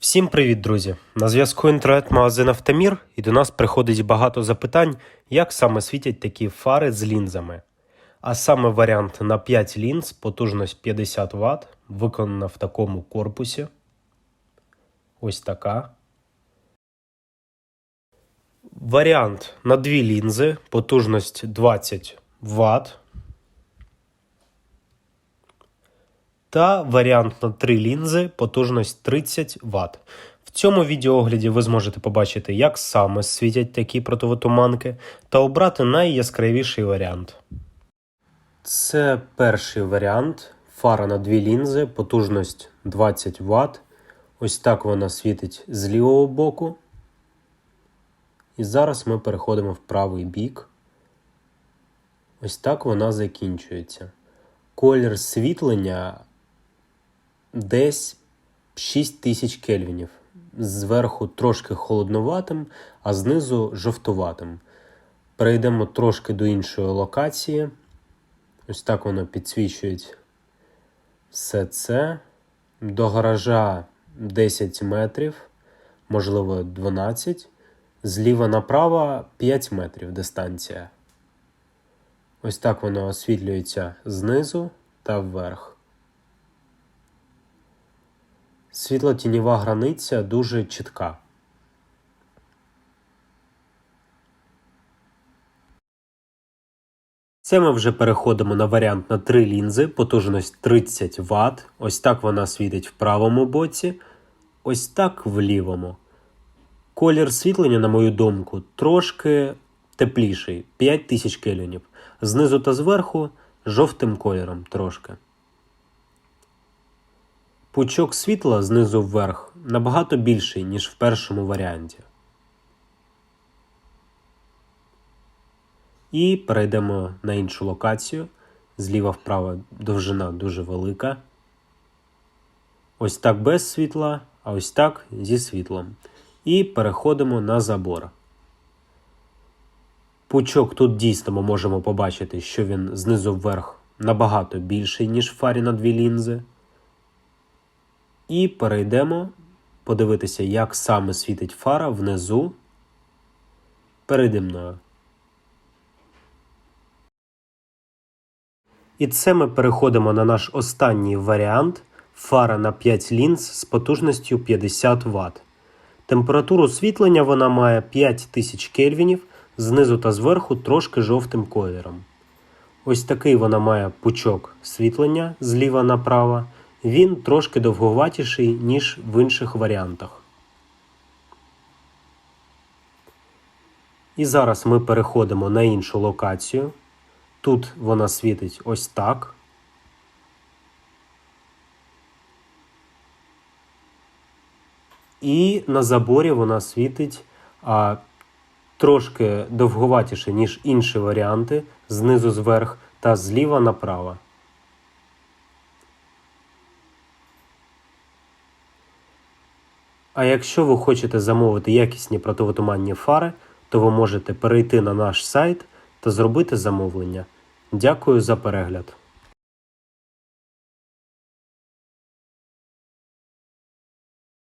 Всім привіт, друзі! На зв'язку інтернет-магазин Автомір, і до нас приходить багато запитань, як саме світять такі фари з лінзами. А саме варіант на 5 лінз, потужність 50 Вт, виконана в такому корпусі. Ось така. Варіант на 2 лінзи, потужність 20 Вт. Та варіант на 3 лінзи, потужність 30 Вт. В цьому відеоогляді ви зможете побачити, як саме світять такі противотуманки, та обрати найяскравіший варіант. Це перший варіант. Фара на 2 лінзи, потужність 20 Вт. Ось так вона світить з лівого боку. І зараз ми переходимо в правий бік. Ось так вона закінчується. Колір світлення десь 6000 кельвінів. Зверху трошки холодноватим, а знизу жовтуватим. Перейдемо трошки до іншої локації. Ось так воно підсвічує все це. До гаража 10 метрів, можливо, 12. Зліва направо 5 метрів дистанція. Ось так воно освітлюється знизу та вверх. Світло-тіньова границя дуже чітка. Це ми вже переходимо на варіант на 3 лінзи, потужність 30 Вт. Ось так вона світить в правому боці, ось так в лівому. Колір світлення, на мою думку, трошки тепліший 5000 кельвінів. Знизу та зверху жовтим кольором трошки. Пучок світла знизу вверх набагато більший, ніж в першому варіанті. І перейдемо на іншу локацію. Зліва вправо довжина дуже велика. Ось так без світла, а ось так зі світлом. І переходимо на забор. Пучок тут дійсно ми можемо побачити, що він знизу вверх набагато більший, ніж в фарі на дві лінзи. І перейдемо подивитися, як саме світить фара внизу переді мною. І це ми переходимо на наш останній варіант фара на 5 лінз з потужністю 50 Вт. Температуру освітлення вона має 5000 кельвінів, знизу та зверху трошки жовтим кольором. Ось такий вона має пучок світлення зліва направо. Він трошки довговатіший, ніж в інших варіантах. І зараз ми переходимо на іншу локацію. Тут вона світить ось так. І на заборі вона світить а, трошки довговатіше, ніж інші варіанти, знизу зверх та зліва направо. А якщо ви хочете замовити якісні противотуманні фари, то ви можете перейти на наш сайт та зробити замовлення. Дякую за перегляд!